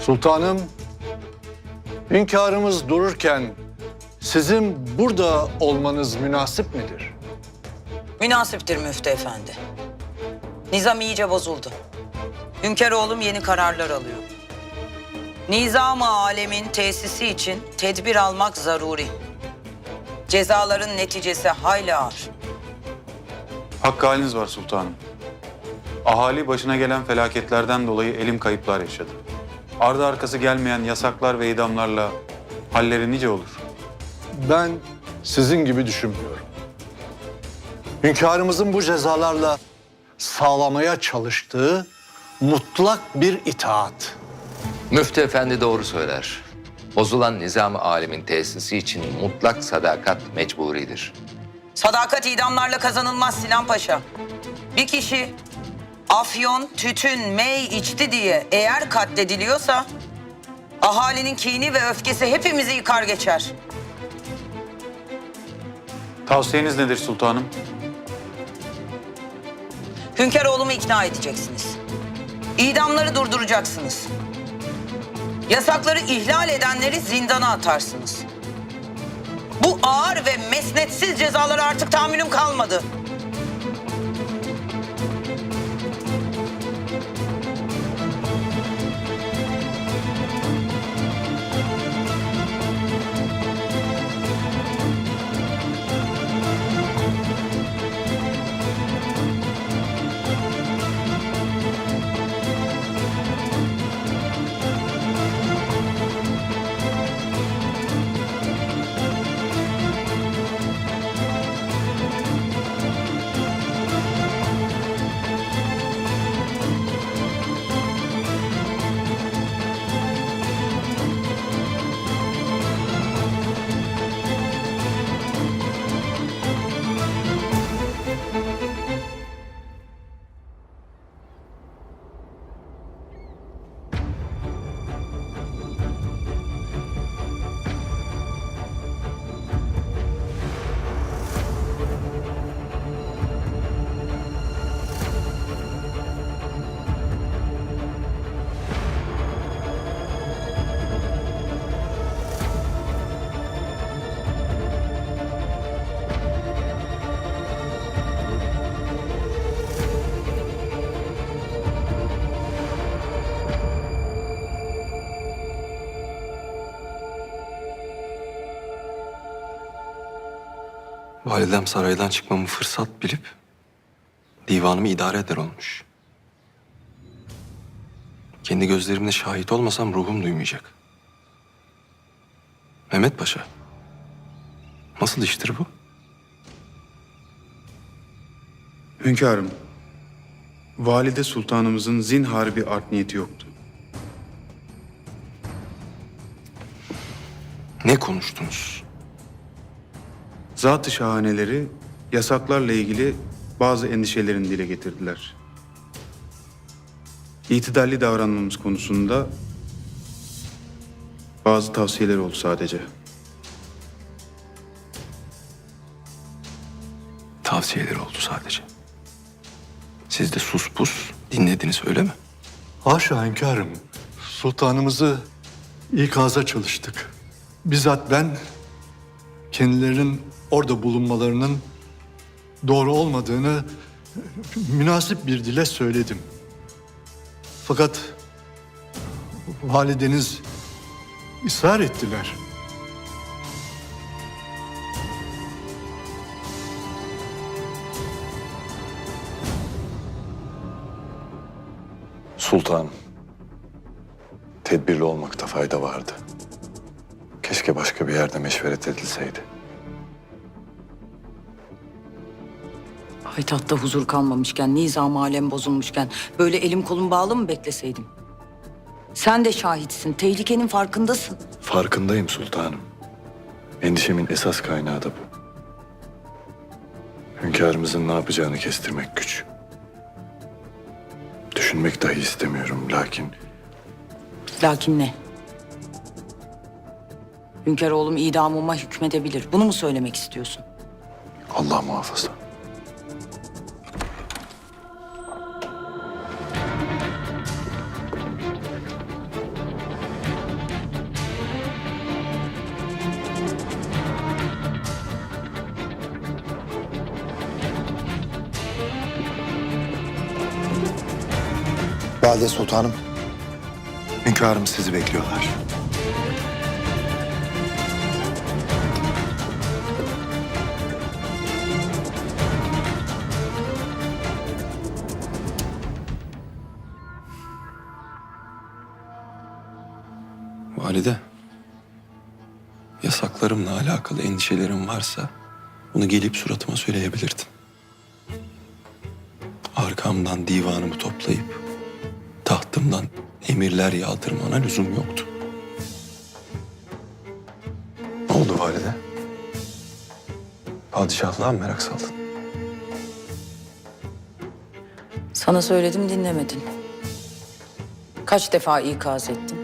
Sultanım, hünkârımız dururken sizin burada olmanız münasip midir? Münasiptir Müftü Efendi. Nizam iyice bozuldu. Hünkâroğlum yeni kararlar alıyor. Nizam-ı alemin tesisi için tedbir almak zaruri. Cezaların neticesi hayli ağır. Hakkı haliniz var sultanım. Ahali başına gelen felaketlerden dolayı elim kayıplar yaşadı. Ardı arkası gelmeyen yasaklar ve idamlarla halleri nice olur. Ben sizin gibi düşünmüyorum. Hünkârımızın bu cezalarla sağlamaya çalıştığı mutlak bir itaat. Müftü Efendi doğru söyler. Bozulan nizam-ı alemin tesisi için mutlak sadakat mecburidir. Sadakat idamlarla kazanılmaz Sinan Paşa. Bir kişi afyon, tütün, mey içti diye eğer katlediliyorsa... ...ahalinin kini ve öfkesi hepimizi yıkar geçer. Tavsiyeniz nedir sultanım? Hünkâroğlumu ikna edeceksiniz. İdamları durduracaksınız. Yasakları ihlal edenleri zindana atarsınız. Bu ağır ve mesnetsiz cezalara artık tahammülüm kalmadı. Validem saraydan çıkmamı fırsat bilip divanımı idare eder olmuş. Kendi gözlerimle şahit olmasam ruhum duymayacak. Mehmet Paşa. Nasıl iştir bu? Hünkârım, valide sultanımızın zinhar bir art niyeti yoktu. Ne konuştunuz? Zat-ı şahaneleri yasaklarla ilgili bazı endişelerini dile getirdiler. İtidalli davranmamız konusunda bazı tavsiyeler oldu sadece. Tavsiyeleri oldu sadece. Siz de sus pus dinlediniz öyle mi? Haşa hünkârım, sultanımızı ikaza çalıştık. Bizzat ben kendilerinin orada bulunmalarının doğru olmadığını münasip bir dile söyledim. Fakat valideniz ısrar ettiler. Sultanım. Tedbirli olmakta fayda vardı. Keşke başka bir yerde meşveret edilseydi. Haytatta huzur kalmamışken, nizam alem bozulmuşken böyle elim kolum bağlı mı bekleseydim? Sen de şahitsin, tehlikenin farkındasın. Farkındayım sultanım. Endişemin esas kaynağı da bu. Hünkârımızın ne yapacağını kestirmek güç. Düşünmek dahi istemiyorum lakin Lakin ne? Hünkâroğlum idamıma hükmedebilir. Bunu mu söylemek istiyorsun? Allah muhafaza. Valide Sultanım. Hünkârım sizi bekliyorlar. Valide, yasaklarımla alakalı endişelerin varsa bunu gelip suratıma söyleyebilirdin. Arkamdan divanımı toplayıp tahtımdan emirler yağdırmana lüzum yoktu. Ne oldu valide? Padişahlığa mı merak saldın? Sana söyledim dinlemedin. Kaç defa ikaz ettim.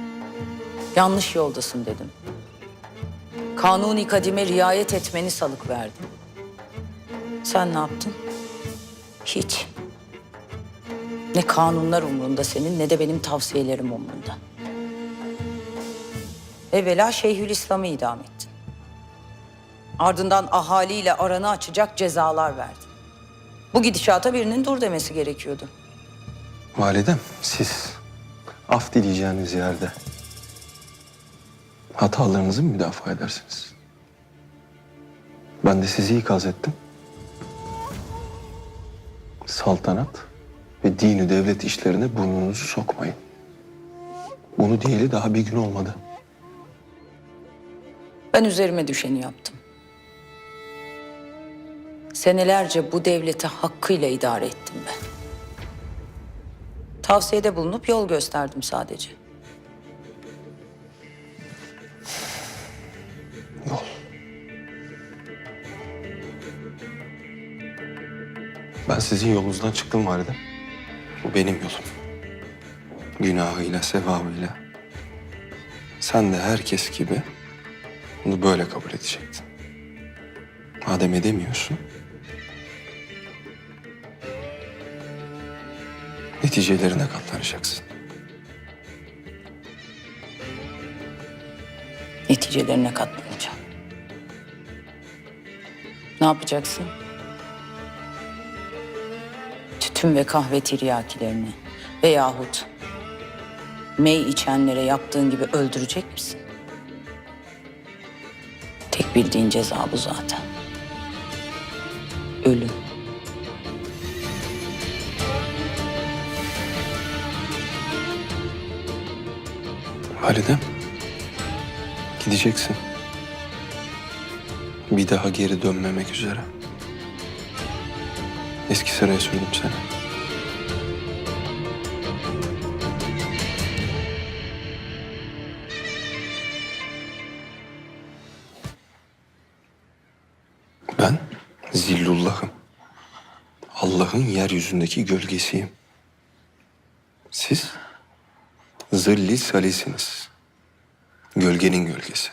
Yanlış yoldasın dedim. Kanuni kadime riayet etmeni salık verdim. Sen ne yaptın? Hiç. Ne kanunlar umrunda senin ne de benim tavsiyelerim umrunda. Evvela Şeyhülislam'ı idam ettin. Ardından ahaliyle aranı açacak cezalar verdin. Bu gidişata birinin dur demesi gerekiyordu. Validem, siz af dileyeceğiniz yerde hatalarınızı mı müdafaa edersiniz? Ben de sizi ikaz ettim. Saltanat ve dini devlet işlerine burnunuzu sokmayın. Bunu diyeli daha bir gün olmadı. Ben üzerime düşeni yaptım. Senelerce bu devleti hakkıyla idare ettim ben. Tavsiyede bulunup yol gösterdim sadece. Yol. Ben sizin yolunuzdan çıktım validem. Bu benim yolum. Günahıyla, sevabıyla. Sen de herkes gibi bunu böyle kabul edecektin. Madem edemiyorsun... Neticelerine katlanacaksın. Neticelerine katlanacağım. Ne yapacaksın? Tütün ve kahve tiryakilerini veyahut mey içenlere yaptığın gibi öldürecek misin? Tek bildiğin ceza bu zaten. Ölüm. Validem, gideceksin. Bir daha geri dönmemek üzere. Eski saraya sürdüm seni. Allah'ın yeryüzündeki gölgesiyim. Siz Zilli salisiniz. Gölgenin gölgesi.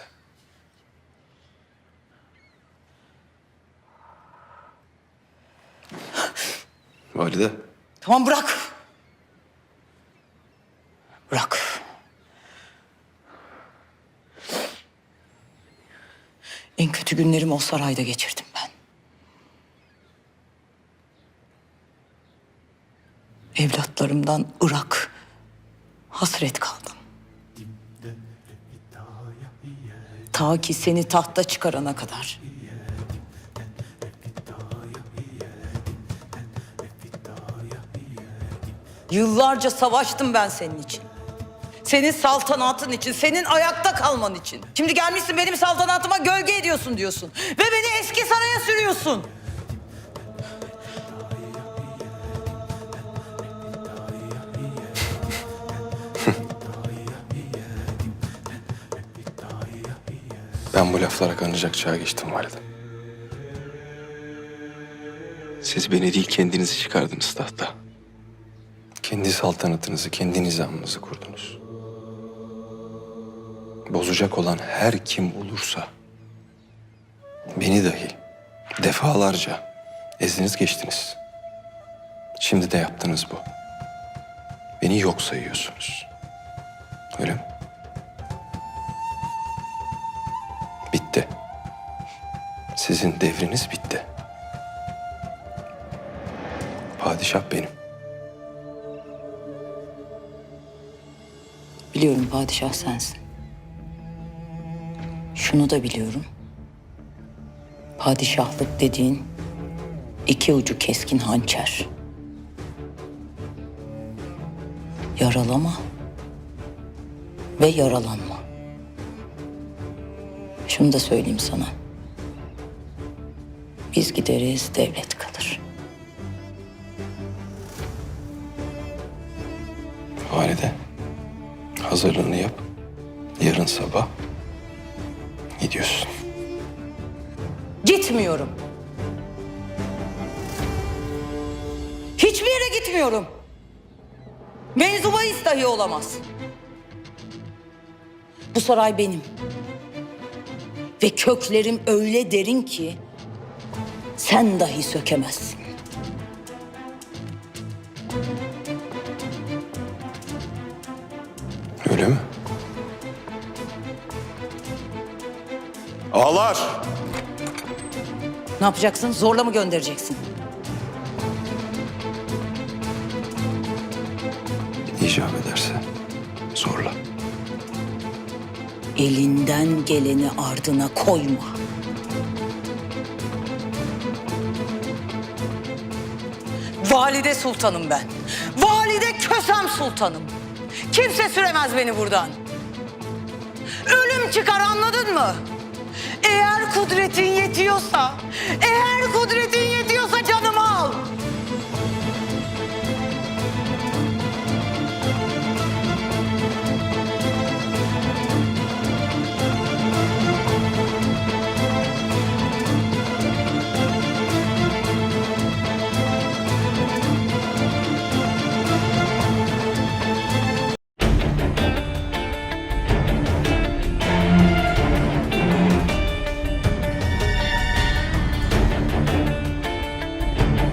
Valide. Tamam bırak. Bırak. En kötü günlerimi o sarayda geçirdim ben. Evlatlarımdan Irak hasret kaldım. Ta ki seni tahta çıkarana kadar. Yıllarca savaştım ben senin için. Senin saltanatın için, senin ayakta kalman için. Şimdi gelmişsin benim saltanatıma gölge ediyorsun diyorsun. Ve beni eski saraya sürüyorsun. Ben bu laflara kanacak çağa geçtim validem. Siz beni değil kendinizi çıkardınız tahta. Kendi saltanatınızı, kendi nizamınızı kurdunuz. Bozacak olan her kim olursa beni dahi defalarca ezdiniz geçtiniz. Şimdi de yaptınız bu. Beni yok sayıyorsunuz. Öyle mi? Sizin devriniz bitti. Padişah benim. Biliyorum padişah sensin. Şunu da biliyorum. Padişahlık dediğin iki ucu keskin hançer. Yaralama ve yaralanma. Şunu da söyleyeyim sana. Biz gideriz, devlet kalır. Valide, hazırlığını yap. Yarın sabah gidiyorsun. Gitmiyorum. Hiçbir yere gitmiyorum. Menzubayız dahi olamaz. Bu saray benim. Ve köklerim öyle derin ki sen dahi sökemezsin. Öyle mi? Ağlar! Ne yapacaksın? Zorla mı göndereceksin? İcap ederse zorla. Elinden geleni ardına koyma. Valide sultanım ben. Valide Kösem sultanım. Kimse süremez beni buradan. Ölüm çıkar anladın mı? Eğer kudretin yetiyorsa, eğer kudretin